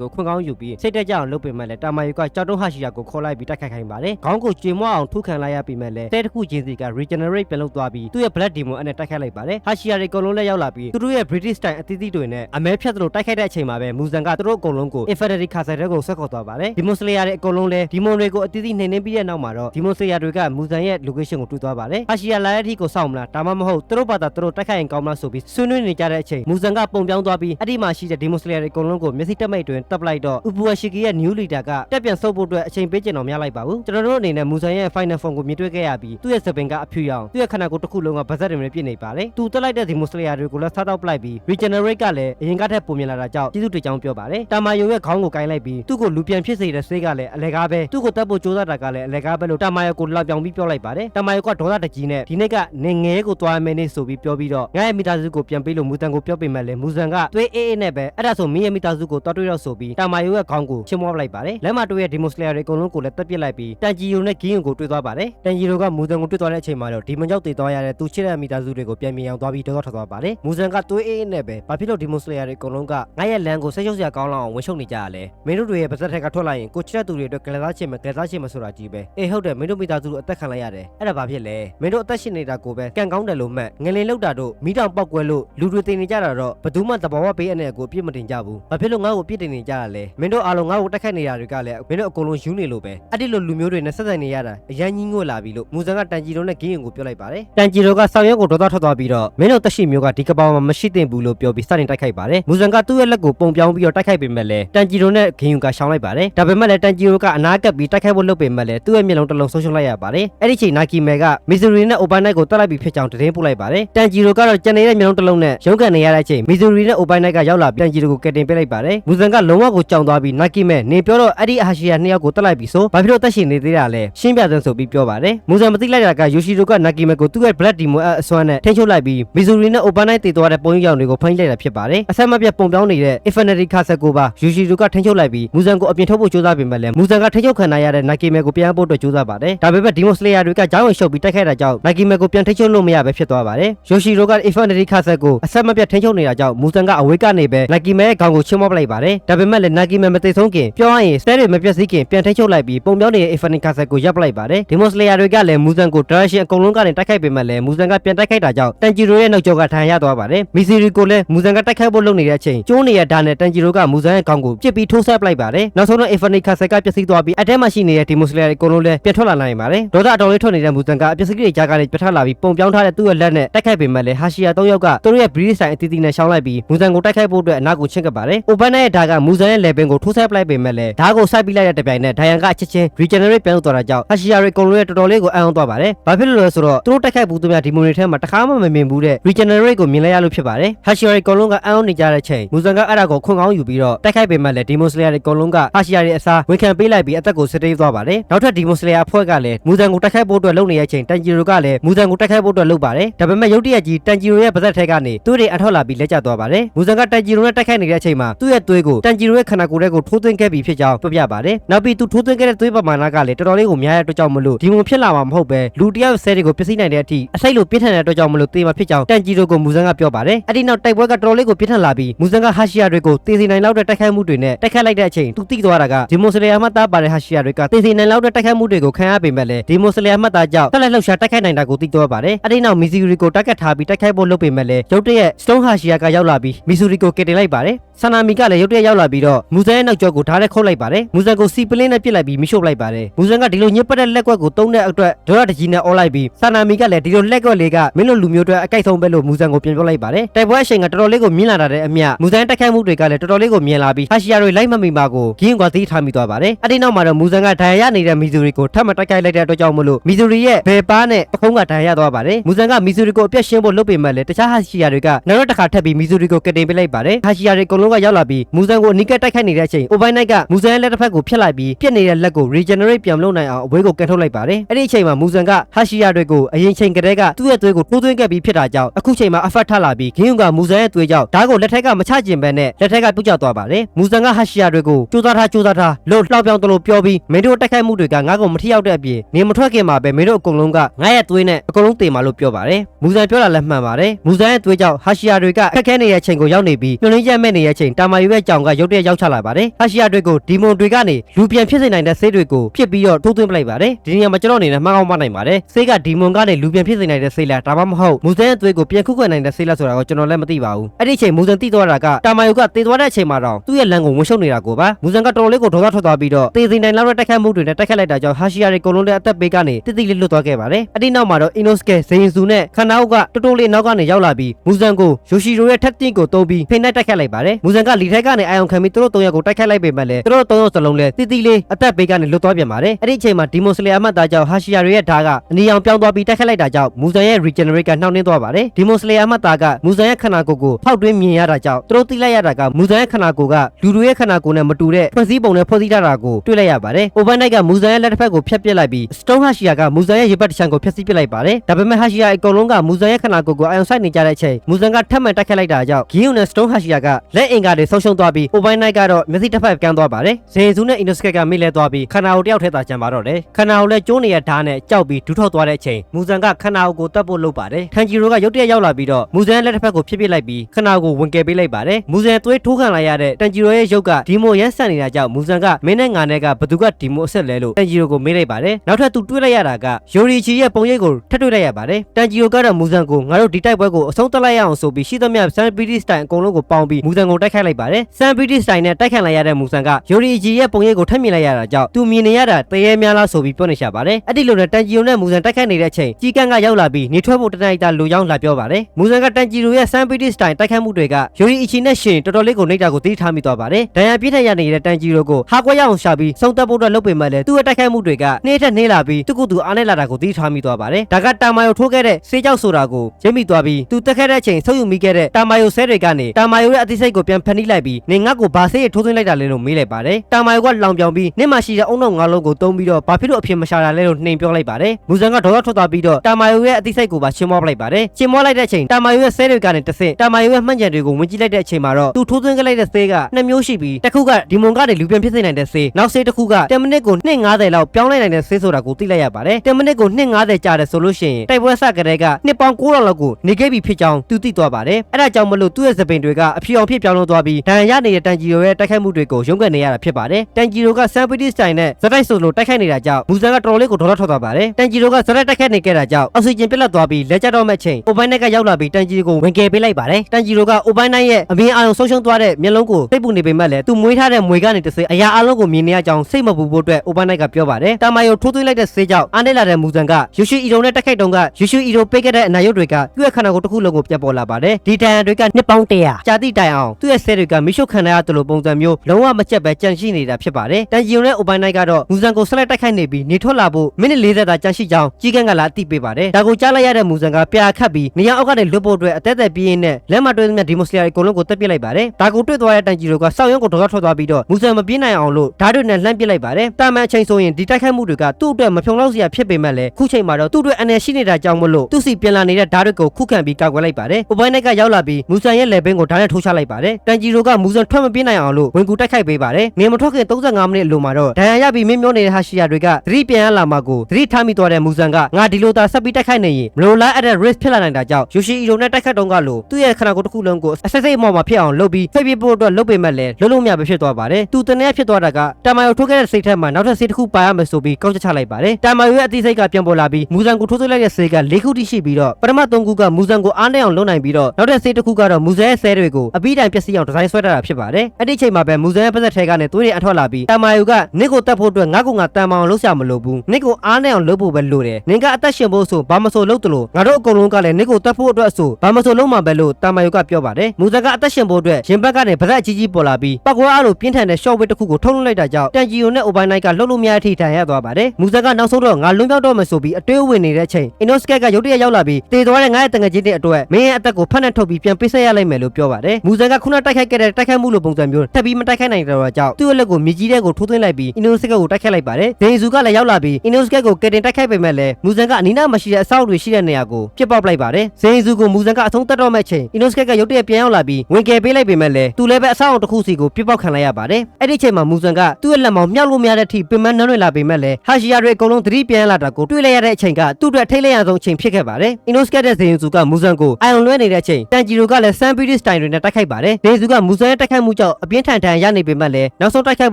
ကိုခွင့်ကောင်းယူပြီးစိတ်တက်ကြအောင်လုပ်ပေမဲ့လည်းတာမယုကကြောက်တုံးဟရှိယာကိုခေါ်လိုက်ပြီးတိုက်ခိုက်ခိုင်းပါတယ်ခေါင်းကိုကျွေမွအောင်ထုခံလိုက်ရပြီးမဲ့လည်းတဲတစ်ခုချင်းစီက regenerate ပြန်လုပ်သွားပြီးသူ့ရဲ့ Black Demon အက်နဲ့တိုက်ခိုက်လိုက်ပါတယ်ဟရှိယာတွေအကုန်လုံးလည်းရောက်လာပြီးသူတို့ရဲ့ British style အသီးသီးတွေနဲ့အမဲဖြတ်သလိုတိုက်ခိုက်တဲ့အချိန်မှာပဲမူဇန်ကသူတို့အကုန်လုံးကို Infantry Castle တွေကိုဆွဲခေါ်သွားပါတယ်ဒီမွန်စလေယာတွေအကုန်လုံးလည်းဒီမွန်တွေကိုအသီးသီးနှိမ်နှင်းပြီးတဲ့နောက်မှာတော့ဒီမွန်စလေယာတွေကမူဇန်ရဲ့ location ကိုတွေ့သွားပါတယ်ဟရှိယာလာတဲ့အထိကိုစောင့်မလားဒါမှမဟုတ်သူတို့ဘာသာသူတို့တိုက်ခိုက်ရင်ကောင်းမလားဆိုပြီးဆွေးနွေးနေကြတဲ့အချိန်မူဇန်ကပုံပြောင်းသွားပြီးအဲ့ဒီမှာရှိတဲ့ဒီမွန်စလေယာတွေအကုန်လုံးကိုမျက်စိတက်မိတ်တွင်တပ်ပလိုက်တော့ဥပဝရှိကီရဲ့ new leader ကတက်ပြန်ဆုတ်ဖို့အတွက်အချိန်ပေးကျင်တော်များလိုက်ပါဘူးကျွန်တော်တို့အနေနဲ့မူဇန်ရဲ့ final form ကိုမြင်တွေ့ခဲ့ရပြီးသူ့ရဲ့စပင်ကအဖြူရောင်သူ့ရဲ့ခန္ဓာကိုယ်တစ်ခုလုံးကဗဇက်တွေနဲ့ပြည့်နေပါတယ်သူတက်လိုက်တဲ့ဒီမွန်စလေယာတွေကိုလည်းစားတော့ပလိုက်ပြီး regenerate ကလည်းအရင်ကထက်ပုံမြင်လာတာကြောင့်ကျေးဇူးတင်ကြောင်းပြောပါတယ်တာမာယိုရဲ့ခေါင်းကိုကိုင်းလိုက်ပြီးသူ့ကိုလူပြန်ဖြစ်စေတဲ့ဆေးကလည်းအလဲကားပဲသူ့ကိုတက်ဖို့ကြိုးစားတာကလည်းအလဲကားပဲလို့တာမာယိုကိုလောက်ပြောင်ပြီးပြောလိုက်ပါတယ်တာမာယိုကဒေါသတကြီးနဲ့ဒီနေ့ကနေငဲကိုသွားမယ်နေဆိုပြီးပြောပြီးတော့ငါရဲ့မိသားစုကိုပြန်ပေးလို့မူတန်ကိုပြောပေးမယ်လေမူဇန်ကသွေးအေးအေးနဲ့ပဲအဲ့ဒါဆိုမင်းရဲ့မိသားစုကိုတော်တွေ့တော့ဆိုပြီးတာမာယိုရဲ့ခေါင်းကိုချစ်မွားလိုက်ပါတယ်လက်မတွေ့ရဲ့ဒီမိုစလေယာတွေအကုန်လုံးကိုလည်းတက်ပစ်လိုက်ပြီးတန်ဂျီယိုနဲ့ဂီယွန်ကိုတွေ့သွားပါတယ်တန်ဂျီယိုကမူဇန်ကိုတွေ့သွားတဲ့အချိန်မှာတော့ဒီမန်ကြောက်တည်သွားရတဲ့သူချစ်တဲ့မိသားစုတွေကိုပြန်မြင်အောင်သွားပြီးဒေါသထွက်သွားပါတယ်မူဇန်ကသွေးအေးအေးနဲ့ပဲဘာဖြစ်လို့ဒီမိုစလေယာတွေအကုန်လုံးကငါရဲ့လမ်းကိုဆက်ရှုပ်စရာကောင်းလောက်အောင်ဝင်ရှုပ်နေကြရလဲမင်းတို့တွေရဲ့ပါဇက်ထက်ကထွက်လိုက်ရင်ကိုချစ်တဲ့သူတွေအတွက်ကလသားချင်မယ်ကလသားချင်မယ်ဆိုတာကြီးပဲအေးဟုတ်တယ်မင်းတို့မိသားစုတို့အသက်ခံလိုက်ရတယ်အဲ့ဒါဘာဖြစ်လဲမင်းတို့အသက်ရှင်နေတာကိုပဲကံကောင်းတယ်လို့မှတ်ငလင်လောက်တာတို့မိတောင်ပောက်ကွဲလို့လူတွေတင်နေကြတာတော့ဘယ်သူမှတဘာဝပေးအနေကိုအပြစ်မတင်ကြဘူးဘာဖြစ်လို့ငါ့ကိုအပြစ်တင်နေကြတာလဲမင်းတို့အားလုံးငါ့ကိုတက်ခတ်နေတာတွေကလည်းမင်းတို့အကုန်လုံးယူနေလို့ပဲအဲ့ဒီလိုလူမျိုးတွေနဲ့ဆက်ဆံနေရတာအရန်ကြီးငို့လာပြီလို့မူဇန်ကတန်ဂျီရိုနဲ့ဂင်းရင်ကိုပြောလိုက်ပါတယ်တန်ဂျီရိုကဆောင်းရဲကိုဒေါသထွက်သွားပြီးတော့မင်းတို့တက်ရှိမျိုးကဒီကပောင်မှာမရှိသင့်ဘူးလို့ပြောပြီးစတင်တိုက်ခိုက်ပါတယ်မူဇန်ကသူ့ရဲ့လက်ကိုပုံပြောင်းပြီးတော့တိုက်ခိုက်ပေမဲ့လည်းတန်ဂျီရိုနဲ့ဂင်းယုံကရှောင်လိုက်ပါတယ်ဒါပေမဲ့လည်းတန်ဂျီရိုကအနားကပ်ပြီးတိုက်ခိုက်ဖို့လုပ်ပေမဲ့လည်းသူ့ရဲ့မျက်လုံးတစ်လုံးဆုံးရှုံးလိုက်ရပါတယ်အဲ့ဒီချိန်နာကီမယ်ကမီဇူရီနဲ့အိုဘိုင်နိုက်ကိုတက်လိုက်ပြီးဖြစ်ကြောင်းသတင်းပို့လိုက်ပါတယ်တန်ဂျီရိုကတော့ကျန်နေတဲ့မျက်လုံးတစ်လုံးနဲ့ရုန်းကန်နေရတဲ့အချိန်မီဇူရီနဲ့အိုဘိုင်နိုက်ကရောက်လာပြီးတန်ဂျီရိုကိုကယ်တင်ပေးလိုက်ပါတယ်မူဇန်ကလုံးဝကိုကြောင်သွားပြီးနာကီမယ်နေပြောတော့အဲ့ဒီအာရှီယာနှစ်ယောက်ကိုတက်လိုက်ပြီးဆိုဘာဖြစ်လို့တက်ရှင်နေသေးတာလဲရှင်းပြစမ်းဆိုပြီးပြောပါတယ်မူဇန်မသိလိုက်တာကယိုရှီရိုကနာကီမယ်ကိုသူ့ရဲ့ black demon အစွမ်းနဲ့ထိန်းချုပ်လိုက်ပြီးမီဇူရီနဲ့အိုဘိုင်နိုက်တည်သွားတဲ့ပုံရောင်တွေကိုဖမ်းလိုက်တာဖြစ်ပါတယ်အဆက်မပြတ်ပုံပြောင်းနေတဲ့ infinity castle ကိုပါယိုရှီရိုကထိန်းချုပ်လိုက်ပြီးမူဇန်ကိုအပြင်ထုတ်ဖို့ကြိုးစားပေမဲ့လည်းမူဇန်ကထိန်းချုပ်ခံရတဲ့နာကီမယ်ကိုပြန်ဖို့အတွက်ကြိုးစားပါတယ်ဒါပေမဲ့ဒီမိုစလေယာတွေကကြောင်းဝင်ရှုပ်ပြီးတိုက်ခိုက်တာကြောင့်နာကီမယ်ကိုပြန်ထိန်းချုပ်လို့မရပဲဖြစ်သွားပါတယ်ယိုရှီရိုက infinity castle ကိုအဆက်မပြတ်ထိန်းချုပ်နေတာကြောင့်မူဇန်ကအဝေးကနေပဲနာကီမယ်ရဲ့ခေါင်းကိုချွတ်မော့ပလိုက်ပါတယ်ဒါပေမဲ့လည်းနာကီမယ်မသိဆုံးခင်ပြောရရင်စတဲတွေမပြတ်စည်းခင်ပြန်ထိန်းချုပ်လိုက်ပြီးပုံပြောင်းနေတဲ့ infinity castle ကိုရပ်ပလိုက်ပါတယ်ဒီမိုစလေယာတွေကလည်းမူဇန်ကို direction အကုန်လုံးကနေတိုက်ခိုက်ပေမဲ့လည်းမူဇန်ကပြန်တိုက်ခိုက်တာကြောင့်တန်ဂျီရိုရဲ့နောက်ကျောကထန်ရသွားပါတယ်မီစီရီကိုလည်းမူဇန်ကတိုက်ခိုက်ဖို့လုပ်နေတဲ့အချိန်ကျိုးနေတဲ့ဒါနဲ့တန်ဂျီရိုကမူဇန်ရဲ့ခေါင်းကိုပြစ်ပြီးထိုးဆက်ပလိုက်ပါတယ်နောက်ဆုံးတော့ infinity castle ကပျက်စီးသွားပြီးအထဲမှာရှိနေတဲ့ဒီမိုစလေယာတွေအကုန်လုံးလည်းပြန်ထွက်လာနိုင်ပါတယ်ဒေါသအတော်လေးထွက်နေတဲ့မူဇန်ကအပျက်စီးတွေကြားကနေပြထလာပြီးပုံပြောင်းထားတဲ့သူ့ရဲ့လက်နဲ့တိုက်ခိုက်ပေမဲ့လည်းဟာရှီယာ၃ယောက်ကသူတို့ရဲ့ breed ဆိုင်အတီးတီးနဲ့ရှောင်းလိုက်ပြီးမူဇန်ကိုတိုက်ခိုက်ဖို့အတွက်အနာကိုချင့်ကပ်ပါတယ်အိုဘန်ရဲ့ဒါကမူဇန်ရဲ့ level ကိုထိုးဆက်ပလိုက်ပေမဲ့လည်းဒါကိုစိုက်ပြီးလိုက်တဲ့တပြိုင်နက်ဒိုင်ယန်ကအချက်ချင်း regenerate ပြန်လုပ်သွားတာကြောင့်ဟာရှီယာတွေအကုန်လုံးရဲ့တော်တော်လေးကိုအံ့ဩသွားပါတယ်ဘာဖြစ်လို့လဲဆိုတော့သူတို့တိုက်ခိုက်ဘူးသူများဒီမိုတွေထဲမှာတစ်ခါမှမမြင်ဘူးတဲ့ regenerate ကိုမြင်လိုက်ရလို့ဖြစ်ပါတယ်ဟာရှီယာတွေအကုန်လုံးကအံ့ဩနေကြတဲ့ချိန်မူဇန်ကအဲ့ဒါကိုခွန်ကောင်းယူပြီးတော့တိုက်ခိုက်ပေမဲ့လည်းဒီမိုစလေယာတွေအကုန်လုံးကဟာရှီယာတွေအစားဝန်ခံပေးလိုက်ပြီးအသက်ကိုစစ်တေးသွားပါတယ်နောက်ထပ်ဒီမိုစလေယာအဖွဲ့ကလည်းမူဇန်ကိုတိုက်ခိုက်ဖို့အတွက်လုပ်နေတဲ့အချိန်တန်ဂျီရိုကလည်းမူဇန်ကိုတိုက်ခိုက်ဖို့အတွက်လုပ်ပါတယ်ဒါပေမဲ့ရုတ်တရက်ကြီးတန်ဂျီရိုရဲ့ပါဇက်ထဲကနေသူ့တွေအထောက်လာပြီးလက်ကျသွားပါတယ်မူဇန်ကတန်ဂျီရိုနဲ့တိုက်ခိုက်နေတဲ့အချိန်မှာသူ့ရဲ့သွေးကိုတန်ဂျီရိုရဲ့ခန္ဓာကိုယ်ထဲကိုထိုးသွင်းခဲ့ပြီးဖြစ်ကြောင်းပြပြပါတယ်နောက်ပြီးသူထိုးသွင်းခဲ့တဲ့သွေးပမာဏကလည်းတော်တော်လေးကိုများတဲ့အတွက်ကြောင့်မလို့ဒီမုံဖြစ်လာမှာမဟုတ်ပဲလူတယောက်ဆဲတွေကိုပျက်စီးနိုင်တဲ့အထိအစိတ်လိုပြင်းထန်တဲ့အတွက်ကြောင့်မလို့တေးမှာဖြစ်ကြောင်းတန်ဂျီရိုကိုမူဇန်ကပြောပါတယ်အဲ့ဒီနောက်တိုက်ပွဲကတော်တော်လေးကိုပြင်းထန်လာပြီးမူဇန်ကဟာရှီယာတွေကိုတေးစီနိုင်လောက်တဲ့တိုက်ခိုက်မှုတွေနဲ့တိုက်ခိုက်လိုက်တဲ့အချိန်သူတိသွားတာကဒီမိုစလေယာမှတ်သားပါတဲ့ဟာရှီယာတွေကတေးစီနိုင်လောက်တဲ့တိုက်ခိုက်မှုတွေကိုခံရပေမဲ့လည်းဒီမိုစလေယာမှတ်သားကြောင့်တက်လက်လှုပ်ရှားတိုက်ခိုက်နိုင်တာကိုသိသွားပါတယ်အဲ့ဒီနောက်မီစီရီကိုတိုက်ခတ်ထားပြီးတိုက်ခိုက်ဖို့လုပ်ပေမဲ့လည်းရုတ်တရက်စတုန်းဟာရှီယာကရောက်လာပြီးမီဆူရီကိုကယ်တင်လိုက်ပါတယ်ဆာနာမီကလည်းရုတ်တရက်ရောက်လာပြီးတော့မူဇန်ရဲ့နောက်ကျောကိုဓာတ်နဲ့ခုတ်လိုက်ပါတယ်မူဇန်ကိုစီပလင်းနဲ့ပစ်လိုက်ပြီးမိရှုပ်လိုက်ပါတယ်မူဇန်ကဒီလိုညစ်ပတ်တဲ့လက်ကွက်ကိုတုံးတဲ့အတွက်ဒေါရတကြီးနဲ့အော်လိုက်ပြီးဆာနာမီကလည်းဒီလိုလက်ကွက်လေးကမင်းတို့လူမျိုးတွေအကြိုက်ဆုံးပဲလို့မူဇန်ကိုပြန်ပြောလိုက်ပါတယ်တိုက်ပွဲအချိန်ကတော်တော်လေးကိုမြင်လာတဲ့အမြမူဇန်တိုက်ခိုက်မှုတွေကလည်းတော်တော်လေးကိုမြင်လာပြီးဟာရှီယာတွေလိုက်မမိပါကိုဂင်းကွာသီးထားမိသွားပါတယ်အဲ့ဒီနောက်မှာတော့မူဇန်ကဒဏ်ရာရနေတဲ့မီဇူရီကိုထပ်မတိုက်ခိုက်လိုက်တဲ့အတွက်ကြောင့်မလို့မီဇူရီရဲ့ဘယ်ပါနဲ့ပခုံးကဒဏ်ရာရသွားပါတယ်မူဇန်ကမီဇူရီကိုအပြတ်ရှင်းဖို့လုပ်ပေမဲ့လည်းတခြားဟာရှီယာတွေကနောက်တော့တစ်ခါထပ်ပြီးမီဇူရီကိုကတင်ပေးလိုက်ပါတယ်ဟာရှီယာတွေအကုန်လုံးကရောက်လာပြီးမူဇန်ကိုအနီးကပ်တိုက်ခိုက်နေတဲ့အချိန်အိုဘိုင်နိုက်ကမူဇန်ရဲ့လက်တစ်ဖက်ကိုဖျက်လိုက်ပြီးပြက်နေတဲ့လက်ကို regenerate ပြန်လုပ်နိုင်အောင်အဝေးကိုကန်ထုတ်လိုက်ပါတယ်အဲ့ဒီအချိန်မှာမူဇန်ကဟာရှီယာတွေကိုအရင်ချိန်ကတည်းကသူ့ရဲ့သွေးကိုတိုးသွင်းခဲ့ပြီးဖြစ်တာကြောင့်အခုချိန်မှာဖတ်ထလာပြီးဂင်းယုံကမူဇန်ရဲ့သွေးကြောင့်ဓာတ်ကိုလက်ထက်ကမချကျင်ပဲနဲ့လက်ထက်ကပြုတ်ကျသွားပါတယ်မူဇန်ကဟာရှီယာတွေကိုကြိုးစားထားကြိုးစားထားလို့လှောက်ပြောင်းတလို့ပြောပြီးမင်းတို့တိုက်ခိုက်မှုတွေကငါ့ကိုမထိရောက်တဲ့အပြင်နေမထွက်ခင်မှာပဲမင်းတို့အကုန်လုံးကငါရဲ့သွေးနဲ့အကုန်လုံးတေမှာလို့ပြောပါတယ်မူဇန်ပြောတာလည်းမှန်ပါတယ်မူဇန်ရဲ့သွေးကြောင့်ဟာရှီယာတွေကခက်ခဲနေတဲ့အချိန်ကိုရောက်နေပြီးညှို့နှင်းချက်မဲ့နေတဲ့အချိန်တာမာယူရဲ့ကြောင်ကရုတ်တရက်ရောက်ချလာပါတယ်ဟာရှီယာတွေကိုဒီမွန်တွေကနေလူပြန်ဖြစ်စေနိုင်တဲ့ဆေးတွေကိုဖြစ်ပြီးတော့ထိုးသွင်းပလိုက်ပါတယ်ဒီနေရာမှာကျွန်တော်အနေနဲ့မှန်းအောင်မှတ်နိုင်ပါတယ်ဆေးကဒီမွန်ကနေလူပြန်ဖြစ်စေနိုင်တဲ့ဆေးလားဒါမှမဟုတ်မူဇန်ရဲ့သွေးကိုပြန်ခုခွက်နိုင်တဲ့ဆေးလားဆိုတာကိုကျွန်တော်လည်းမသိပါဘူးအဲ့ဒီအချိန်မူဇန်တိသွားတာကတာမာယူကတေသွားတဲ့အချိန်မှာတော့သူ့ရဲ့လမ်းကိုဝင်ရှုပ်နေတာကိုပါမူဇန်ကတော်တော်လေးကိုဒေါသထွက်သွားပြီးတော့တေစီနိုင်လောက်တဲ့တိုက်ခတ်မှုတွေနဲ့တိုက်ခတ်လိုက်တာကြောင့်ဟာရှီယာတွေအကုန်လုံးလည်းအသက်ပေးကနေတိတိလေးလွတ်သွားခဲ့ပါတယ်အဲ့ဒီနောက်မှာတော့အင်းနိုစကဲဇေယင်စုနဲ့ခန္ဓာအုပ်ကတိုးတိုးလေးနောက်ကနေရောက်လာပြီးမူဇန်ကိုယိုရှီရိုရဲ့ထက်တင်ကိုတုံးပြီးဖိနှိုက်တိုက်ခတ်လိုက်ပါတယ်မူဇန်ကလီထက်ကနေအာယုံခံပြီးသူတို့၃ယောက်ကိုတိုက်ခတ်လိုက်ပေမဲ့လည်းသူတို့၃ယောက်စလုံးလည်းတိတိလေးအသက်ပေးကနေလွတ်သွားပြန်ပါတယ်အဲ့ဒီအချိန်မှာဒီမိုစလီအမတ်သားကြောင့်ဟာရှီယာတွေရဲ့ဓာတ်ကအနီရောင်ပြောင်းသွားပြီးတိုက်ခတ်လိုက်တာကြောင့်မူဇန်ရဲ့ regenerate ကနှောင့်နှင်းသွားပါတယ်ဒီမိုစလီအမတ်သားကမူဇန်ရဲ့ခန္ဓာကိုယ်ကိုဖောက်တွင်းမြင်ရတာကြောင့်သူတို့သိလိုက်ရတာကမူဇန်ရဲ့ခန္ဓာကိုယ်ကလူတွေရဲ့ခန္ဓာကိုယ်နဲ့မတူတဲ့ဖွဲ့စည်းပုံနဲ့ဖွဲ့စည်းထားတာကိုတွေ့လိုက်ရပါတယ်။ Overnight ကမူဇန်ရဲ့လက်တစ်ဖက်ကိုဖျက်ပစ်လိုက်ပြီး Stone Hashia ကမူဇန်ရဲ့ရေပတ်တစ်ချမ်းကိုဖျက်ဆီးပစ်လိုက်ပါတယ်။ဒါပေမဲ့ Hashia အကုန်လုံးကမူဇန်ရဲ့ခန္ဓာကိုယ်ကိုအာရုံစိုက်နေကြတဲ့အချိန်မူဇန်ကထပ်မံတိုက်ခတ်လိုက်တာကြောင့် Giyun နဲ့ Stone Hashia ကလက်အင်္ကာတွေဆုံးရှုံးသွားပြီး Overnight ကတော့မျက်စိတစ်ဖက်ကန်းသွားပါတယ်။ဇေဇူးနဲ့ Inosuke ကမိလဲသွားပြီးခန္ဓာကိုယ်တယောက်ထဲသာကျန်ပါတော့တယ်။ခန္ဓာကိုယ်လည်းကျိုးနေတဲ့ဓာတ်နဲ့ကြောက်ပြီးဒူးထောက်သွားတဲ့အချိန်မူဇန်ကခန္ဓာကိုယ်ကိုတတ်ဖို့လုပ်ပါတယ်။ထန်ဂျီရိုကရုတ်တရက်ရောက်လာပြီးတော့မူဇန်ရဲ့လက်တစ်ဖက်ကိုဖျက်ပစ်လိုက်ပြီးခန္ဓာကိုယ်ဝင်ကယ်ပေးလိုက်ပါတယ်။မူဇန်သွေးထိုးခံလိုက်ရတဲ့တန်ဂျီရိုရဲ့ရုပ်ကဒီမိုရန်ဆန်နေတာကြောင့်မူဇန်ကမင်းနဲ့ငါနဲ့ကဘသူကဒီမိုအဆက်လဲလို့တန်ဂျီရိုကိုမေးလိုက်ပါတယ်။နောက်ထပ်သူတွေးလိုက်ရတာကယိုရီချီရဲ့ပုံရိပ်ကိုထပ်တွေ့လိုက်ရပါတယ်။တန်ဂျီရိုကတော့မူဇန်ကိုငါတို့ဒီတိုက်ပွဲကိုအဆုံးသတ်လိုက်ရအောင်ဆိုပြီးရှိသမျှဆန်ပီတီစတိုင်အကုန်လုံးကိုပေါင်းပြီးမူဇန်ကိုတိုက်ခိုက်လိုက်ပါတယ်။ဆန်ပီတီစတိုင်နဲ့တိုက်ခိုက်လိုက်ရတဲ့မူဇန်ကယိုရီချီရဲ့ပုံရိပ်ကိုထပ်မြင်လိုက်ရတာကြောင့်သူမြင်နေရတာတရေများလားဆိုပြီးပြောနေရှာပါတယ်။အဲ့ဒီလိုနဲ့တန်ဂျီရိုနဲ့မူဇန်တိုက်ခိုက်နေတဲ့အချိန်ကြီးကန်းကရောက်လာပြီးနေထွက်ဖို့တနင်္လာလူရောက်လာပြောပါတယ်။မူဇန်ကတန်ဂျီရိုရဲ့ဆန်ပီတီစတိုင်တိုက်ခိုက်မှုတွေကယိုရီအီချီနဲ့ရှင်တော်တော်လေးကိုနှိပ်တာကိုသိထားမိသွားပါတယ်။ဒဏ်ရာပြည့်ထက်ရနေတဲ့တန်ဂျီရိုကိုဟာကွက်ရအောင်ရှာပြီးစုံတက်ဖို့အတွက်လုပ်ပေမဲ့လည်းသူ့ရဲ့တိုက်ခိုက်မှုတွေကနှေးထက်နှေးလာပြီးသူ့ကိုယ်သူအားနဲ့လာတာကိုသိထားမိသွားပါတယ်။ဒါကတာမာယိုထိုးခဲ့တဲ့ဆေးကြောက်ဆိုတာကိုရိပ်မိသွားပြီးသူတက်ခဲ့တဲ့အချိန်ဆုပ်ယူမိခဲ့တဲ့တာမာယိုဆဲတွေကနေတာမာယိုရဲ့အသိစိတ်ကိုပြန်ဖန်တီးလိုက်ပြီးနေငါ့ကိုဘာဆေးရထိုးသွင်းလိုက်တာလဲလို့မေးလိုက်ပါတယ်။တာမာယိုကလောင်ပြောင်ပြီးနင့်မှာရှိတဲ့အုံနောက်ငါးလုံးကိုတုံးပြီးတော့ဘာဖြစ်လို့အဖြစ်မရှာတာလဲလို့နှိမ်ပြောလိုက်ပါတယ်။မူဇန်ကဒေါသထွက်သွားပြီးတော့တာမာယိုရဲ့အသိစိတ်ကိုပါရှင်းမောပလိုက်ပါတယ်။ရှင်းမောလိုက်တဲ့အချိန်တာမာယိုရဲ့ဆဲတွေကနေတဆင့်တာမာယိုရဲ့မှန်ကြံတွေကိုဝင်ကြည့်လိုက်တဲ့အချိန်မှာတော့သူထိုးသွင်းခဲ့လိုက်တဲ့ဆေးကနှစ်မျိုးရှိပြီးတစ်ခုကဒီမွန်ကနေလူပြန်ဖြစ်စေနိုင်တဲ့ဆေးနောက်ဆေးတစ်ခုက10မိနစ်ကို250လောက်ပြောင်းလဲနိုင်တဲ့ဆေးဆိုတာကိုသိလိုက်ရပါတယ်10မိနစ်ကို250ကြာတယ်ဆိုလို့ရှိရင်တိုက်ပွဲဆကတဲ့ကနှစ်ပေါင်း900လောက်ကိုနေခဲ့ပြီဖြစ်ကြောင်းသူသိသွားပါတယ်အဲ့ဒါကြောင့်မလို့သူ့ရဲ့သပင်တွေကအဖြူအောင်ဖြစ်ပြောင်းလဲသွားပြီးဒဏ်ရာရနေတဲ့တန်ဂျီရိုရဲ့တိုက်ခိုက်မှုတွေကိုရုန်းကန်နေရတာဖြစ်ပါတယ်တန်ဂျီရိုကဆန်ပီတီစတိုင်နဲ့ဇက်တိုက်ဆိုလိုတိုက်ခိုက်နေတာကြောင့်မူဇန်ကတော်တော်လေးကိုဒေါသထွက်သွားပါတယ်တန်ဂျီရိုကဇက်တိုက်တိုက်ခိုက်နေခဲ့တာကြောင့်အောက်ဆီဂျင်ပြတ်လက်သွားပြီးလက်ကျတော့မဲ့ချိန်အိုဘိုင်းနက်ကရောက်လာပြီးတန်ဂျီရိုကိုဝင်ကယ်ပေးလိုက်ပါတယ်တန်ဂျီရိုကအိုဘိုင်းနိုင်ရဲ့အမြင်အာရုံဆုံးရှုံးသွားတဲ့မျက်လုံးကိုစိတ်ပူနေပေမဲ့လည်းသူမွေးထားတဲ့မွေကနေတစေအရာအလုံးကိုမြင်နေရကြောင်းစိတ်မပူဖို့အတွက်အိုဘိုင်းနိုင်ကပြောပါတယ်တာမာယိုထိုးသွင်းလိုက်တဲ့ဆေးကြောင့်အားနေလာတဲ့မူဇန်ကယူရှီအီရိုနဲ့တိုက်ခိုက်တုန်းကယူရှီအီရိုပေးခဲ့တဲ့အနာရုပ်တွေကသူ့ရဲ့ခန္ဓာကိုယ်တစ်ခုလုံးကိုပြတ်ပေါ်လာပါတယ်ဒီတန်ရတွေကနှစ်ပေါင်း100ကြာတိတိုင်အောင်သူ့ရဲ့ဆဲတွေကမိရှုခံရတဲ့လိုပုံစံမျိုးလုံးဝမချက်ပဲကြန့်ရှိနေတာဖြစ်ပါတယ်တန်ဂျီယိုနဲ့အိုဘိုင်းနိုင်ကတော့မူဇန်ကိုဆက်လက်တိုက်ခိုက်နေပြီးနေထွက်လာဖို့မိနစ်40သာကြာရှိကြောင်းကြီးကန်းကလာအသိပေးပါတယ်ဒါကိုကြားလိုက်ရတဲ့မူဇန်ကပြာခတ်ပြီးနေရာအောက်ကနေလွတ်ဖို့အတွက်အသက်သက်ပြင်းရင်းနဲ့လက်မတွဲသမျှဒီမိုစလီယာအကုန်လုံးကိုတက်ပစ်လိုက်ပါတယ်ဒါကိုတွေ့သွားတဲ့တန်ဂျီယိုကစောက်ရုံးကိုဒေါကထွက်သွားပြီးတော့မူဇန်မပြင်းနိုင်အောင်လို့ဓာတ်တွေနဲ့လှမ်းပစ်လိုက်ပါတယ်တာမန်အချိန်ဆိုရင်ဒီတိုက်ခိုက်မှုတွေကသူ့အတွက်မဖြုံလောက်စရာဖြစ်ပေမဲ့လည်းခုချိန်မှာတော့သူ့အတွက်အနေရှိနေတာကြောင့်မလို့သူ့စီပြန်လာနေတဲ့ဓာတ်တွေကိုခုခံပြီးကောက်ွယ်လိုက်ပါတယ်အိုဘိုင်းနိုက်ကရောက်လာပြီးမူဇန်ရဲ့လက်ဘင်းကိုဓာတ်နဲ့ထိုးချလိုက်ပါတယ်တန်ဂျီယိုကမူဇန်ထွက်မပြင်းနိုင်အောင်လို့ဝင်ကူတိုက်ခိုက်ပေးပါတယ်နေမထွက်ခင်35မိနစ်အလိုမှာတော့ဒဏ်ရာရပြီးမင်းမျောနေတဲ့ဟာရှီယာတွေကသတိပြန်ရလာမှာကိုသတိထားမိသွားတဲ့မူဇန်ကငါဒီလိုသာဆက်ပြီးတိုက်ခိုက်နေရင်မလိုလားအပ်တဲ့ risk ဖြစ်လာနိုင်တာကြောင့်ယိုရှီအီရိုနဲ့တိုက်ခိုက်တုန်းကလို့သူ့ရဲ့ခန္ဓာကိုယ်တစ်ခုလုံးကိုအဆက်စိတ်အမော်မှာဖြစ်အောင်လုပ်ပြီးဖိတ်ပြဖို့အတွက်လုပ်ပေမဲ့လည်းလုံးလုံးမြပဲဖြစ်သွားပါတယ်သူတနေ့ဖြစ်သွားတာကတာမာယိုထိုးခဲ့တဲ့စိတ်ထဲမှာနောက်ထပ်စိတ်တစ်ခုပါရမယ်ဆိုပြီးကောက်ချက်ချလိုက်ပါတယ်တာမာယိုရဲ့အသိစိတ်ကပြန်ပေါ်လာပြီးမူဇန်ကိုထိုးသွင်းလိုက်တဲ့စိတ်က၄ခုတိရှိပြီးတော့ပထမ၃ခုကမူဇန်ကိုအားနဲ့အောင်လုပ်နိုင်ပြီးတော့နောက်ထပ်စိတ်တစ်ခုကတော့မူဇန်ရဲ့ဆဲတွေကိုအပြီးတိုင်ပျက်စီးအောင်ဒီဇိုင်းဆွဲထားတာဖြစ်ပါတယ်အဲ့ဒီချိန်မှာပဲမူဇန်ရဲ့ပတ်သက်ထဲကနေသွေးတွေအထွက်လာပြီးတာမာယိုကနစ်ကိုတက်ဖို့အတွက်ငါ့ကိုငါတန်မအောင်လုပ်ရမလို့ဘူးနစ်ကိုအားနဲ့အောင်လုပ်ဖို့ပဲလိုတယ်နင်ကအသက်ရှင်ဖို့ဆိုဘာမဆိုလုပ်တလို့ငါတို့အကုန်လုံးကလည်းနစ်ကိုတက်ဖို့အတွက်ဆိုဘာမဆိုလုပ်မှာပဲလို့တာမာယိုကပြောပါတယ်မူဇန်ကအသက်ရှင်ဖို့အတွက်ရင်ဘက်ကနေဗရက်အကြီးကြီးပေါ်လာပြီးပောက်ကွာအားလိုပြင်းထန်တဲ့ short weight တစ်ခုကိုထုတ်လွှတ်လိုက်တာကြောင့်တန်ဂျီယိုနဲ့အိုဘိုင်းနိုင်ကလှုပ်လို့မရတဲ့အထိတန်ရသွားပါတယ်မူဇန်ကနောက်ဆုံးတော့ငါလွန်ပြောက်တော့မယ်ဆိုပြီးအတွေးဝင်နေတဲ့အချိန်အင်နိုစကက်ကရုတ်တရက်ရောက်လာပြီးတေသွားတဲ့ငါရဲ့တငယ်ချင်းတဲ့အတွက်မင်းရဲ့အသက်ကိုဖက်နဲ့ထုတ်ပြီးပြန်ပေးဆက်ရလိုက်မယ်လို့ပြောပါတယ်မူဇန်ကခုနတိုက်ခိုက်ခဲ့တဲ့တိုက်ခိုက်မှုလိုပုံစံမျိုးထပ်ပြီးမတိုက်ခိုက်နိုင်တော့ကြောင့်သူ့ရဲ့လက်ကိုမြေကြီးတဲ့ကိုထိုးသွင်းလိုက်ပြီးအင်နိုစကက်ကိုတိုက်ခိုက်လိုက်ပါတယ်ဒိန်ဇူကလည်းရောက်လာပြီးအင်နိုစကက်ကိုကယ်တင်တိုက်ခိုက်ပေမဲ့လည်းမူဇန်ကအနီးနားမှာရှိတဲ့အဆောက်တွေရှိတဲ့နေရာကိုပြစ်ပေါက်လိုက်ပါတယ်ဇိန်ဇူကိုမူဇန်ကအဆုံးသတ်တော့မဲ့ချိန်အီနိုစကက်ကရုတ်တရက်ပြန်ရောက်လာပြီးဝင်ကယ်ပေးလိုက်ပေမဲ့လည်းသူလည်းပဲအဆောက်အုံတစ်ခုစီကိုပြစ်ပေါက်ခံလိုက်ရပါတယ်အဲ့ဒီချိန်မှာမူဇန်ကသူ့ရဲ့လက်မောင်မြောက်လို့မရတဲ့အထိပင်မနှမ်းတွေလာပေမဲ့လည်းဟာရှီယာတွေအကုန်လုံးသတိပြန်လာတာကိုတွေ့လိုက်ရတဲ့အချိန်ကသူ့အတွက်ထိတ်လန့်ရဆုံးအချိန်ဖြစ်ခဲ့ပါတယ်အီနိုစကက်တဲ့ဇေယျစုကမူဇန်ကိုအိုင်လွဲနေတဲ့အချိန်တန်ဂျီရိုကလည်းဆန်ပီရီစတိုင်တွေနဲ့တိုက်ခိုက်ပါတယ်ဇေယျစုကမူဇန်ရဲ့တိုက်ခိုက်မှုကြောင့်အပြင်းထန်ထန်ရနေပေမဲ့လည်းနောက်ဆုံးတိုက်ခိုက်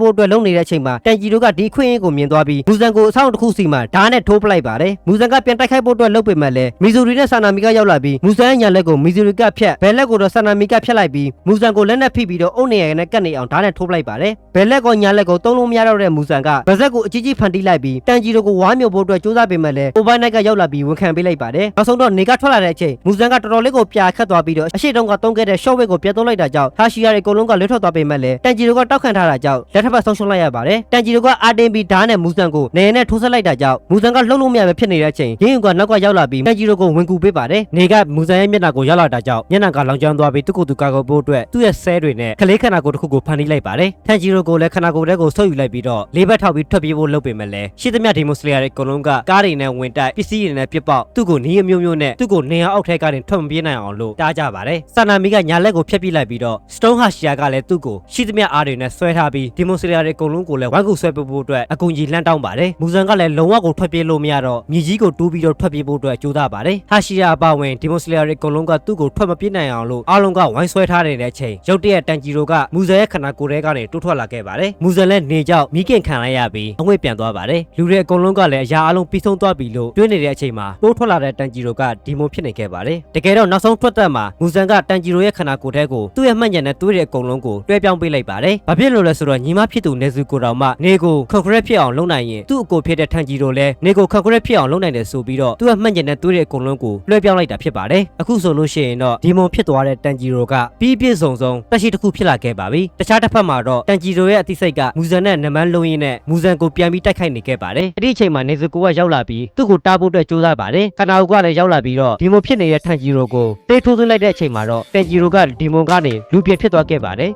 ဖို့အတွက်လုံနေတဲ့အချိန်မှာတန်ဂျီရိုကဒီခွင့်ရင်းကိုမြင်သွားပြီးမူဇန်ကိုအဆောက်အုံတစ်ခုစီမှာဓာတ်နဲ့ထိုးပလိုက်ပါတယ်မူဇန်ကပြန်တိုက်ခိုက်ဖို့အတွက်လုပ်ပေမဲ့လည်းမီဇူရီနဲ့ဆာနာမီကရောက်လာပြီးမူဇန်ရဲ့ညာလက်ကိုမီဇူရီကဖြတ်ဘယ်လက်ကိုတော့ဆာနာမီကဖြတ်လိုက်ပြီးမူဇန်ကိုလက်နဲ့ဖိပြီးတော့အုတ်နေရနဲ့ကတ်နေအောင်ဓာတ်နဲ့ထိုးပလိုက်ပါတယ်ဘယ်လက်ကောညာလက်ကိုသုံးလို့မရတော့တဲ့မူဇန်ကဗဇက်ကိုအကြီးကြီးဖန်တီးလိုက်ပြီးတန်ဂျီရိုကိုဝါမျိုးဖို့အတွက်စူးစမ်းပေမဲ့လည်းအိုဘိုင်းနိုက်ကရောက်လာပြီးဝန်ခံပေးလိုက်ပါတယ်နောက်ဆုံးတော့နေကထွက်လာတဲ့အချိန်မူဇန်ကတော်တော်လေးကိုပြာခတ်သွားပြီးတော့အရှိတုံးကတုံးခဲ့တဲ့ short weight ကိုပြတ်သုံးလိုက်တာကြောင့်ဟာရှီယာတွေအကုန်လုံးကလွတ်ထွက်သွားပေမဲ့လည်းတန်ဂျီရိုကတောက်ခံထားတာကြောင့်လက်ထပ်ပတ်ဆုံးရှုံးလိုက်ရပါတယ်တန်ဂျီရိုကအာတင်ပြီးဓာတ်နဲ့မူဇန်ကိုနေနဲ့ထိုးဆက်လိုက်တာကြောင့်မူဇန်ကလှုပ်လို့မရပဲဖြစ်နေတဲ့အချိန်ရင်းယူကနောက်ကရောက်လာပြီးတန်ဂျီရိုကိုဝင်ကူပေးပါတယ်နေကမူဇန်ရဲ့မျက်နှာကိုရောက်လာတာကြောင့်မျက်နှာကလောင်ကျွမ်းသွားပြီးသူ့ကိုယ်သူကာကွယ်ဖို့အတွက်သူ့ရဲ့ဆဲတွေနဲ့ကလေးခန္ဓာကိုယ်တစ်ခုကိုဖန်တီးလိုက်ပါတယ်တန်ဂျီရိုကိုလည်းခန္ဓာကိုယ်ထဲကိုဆုပ်ယူလိုက်ပြီးတော့လေးဘက်ထောက်ပြီးထွက်ပြေးဖို့လုပ်ပေမဲ့လည်းရှစ်သမျှဒီမိုစလီယာတွေအကုန်လုံးကကားတွေနဲ့ဝင်တိုက်ပစ္စည်းတွေနဲ့ပြစ်ပေါက်သူ့ကိုနီးအမျိုးမျိုးနဲ့သူ့ကိုနေရာအောက်ထဲကနေထွက်မပြေးနိုင်အောင်လို့တားကြပါတယ်ဆာနာမီကညာလက်ကိုဖျက်ပစ်လိုက်ပြီးတော့စတုန်းဟာရှီယာကလည်းသူ့ကိုရှစ်သမျှအားတွေနဲ့ဆွဲထားပြီးဒီမိုစလီယာတွေအကုန်လုံးကိုလည်းဝိုင်းကူဆွဲပေးဖို့အတွက်အကူကြီးလှမ်းတောင်းပါတယ်မူဇန်ကလည်းလုံးဝကိုထွက်ပြေးလို့မရတော့မြေကြီးကိုတူးပြီးတော့ထွက်ပြေးဖို့အတွက်ကြိုးစားပါတယ်ဟာရှီယာအပါဝင်ဒီမိုစလီယာတွေအကုန်လုံးကသူ့ကိုထွက်မပြေးနိုင်အောင်လို့အားလုံးကဝိုင်းဆွဲထားတဲ့အချိန်ရုတ်တရက်တန်ဂျီရိုကမူဇန်ရဲ့ခန္ဓာကိုယ်ထဲကနေတိုးထွက်လာခဲ့ပါတယ်မူဇန်လည်းနေကြောက်မိခင်ခံလိုက်ရပြီးအငွေ့ပြန်သွားပါတယ်လူတွေအကုန်လုံးကလည်းအရာအလုံးပြီးဆုံးသွားပြီလို့တွေးနေတဲ့အချိန်မှာတိုးထွက်လာတဲ့တန်ဂျီရိုကဒီမိုဖြစ်နေခဲ့ပါတယ်တကယ်တော့နောက်ဆုံးထွက်သက်မှာမူဇန်ကတန်ဂျီရိုရဲ့ခန္ဓာကိုယ်ထဲကိုသူ့ရဲ့မှတ်ဉာဏ်နဲ့တွေးတဲ့အကုန်လုံးကိုတွဲပြောင်းပေးလိုက်ပါတယ်ဘာဖြစ်လို့လဲဆိုတော့ညီမဖြစ်သူနေစုကိုတော်မှနေကိုခွန်ခရက်ဖြစ်အောင်လုပ်နိုင်ရင်သူ့အကိုဖြစ်တဲ့တန်ဂျီရိုလည်းနေကိုခွန်ခရက်ဖြစ်အောင်လုပ်နိုင်တယ်ဆိုပြီးတော့သူ့ရဲ့မှတ်ဉာဏ်နဲ့တွေးတဲ့အကုန်လုံးကိုလွှဲပြောင်းလိုက်တာဖြစ်ပါတယ်အခုဆိုလို့ရှိရင်တော့ဒီမွန်ဖြစ်သွားတဲ့တန်ဂျီရိုကပြီးပြည့်စုံစုံတက်ရှိတစ်ခုဖြစ်လာခဲ့ပါပြီတခြားတစ်ဖက်မှာတော့တန်ဂျီရိုရဲ့အသိစိတ်ကမူဇန်နဲ့နမန်းလုံးရင်းနဲ့မူဇန်ကိုပြန်ပြီးတိုက်ခိုက်နေခဲ့ပါတယ်အဲ့ဒီအချိန်မှာနေစုကိုကရောက်လာပြီးသူ့ကိုတားဖို့အတွက်ကြိုးစားပါတယ်ခနာဦးကလည်းရောက်လာပြီးတော့ဒီမွန်ဖြစ်နေတဲ့တန်ဂျီရိုကိုတေးထိုးသွင်းလိုက်တဲ့အချိန်မှာတော့တန်ဂျီရိုကဒီမွန်ကနေလူပြင်းဖြစ်သွားခဲ့ပါတယ်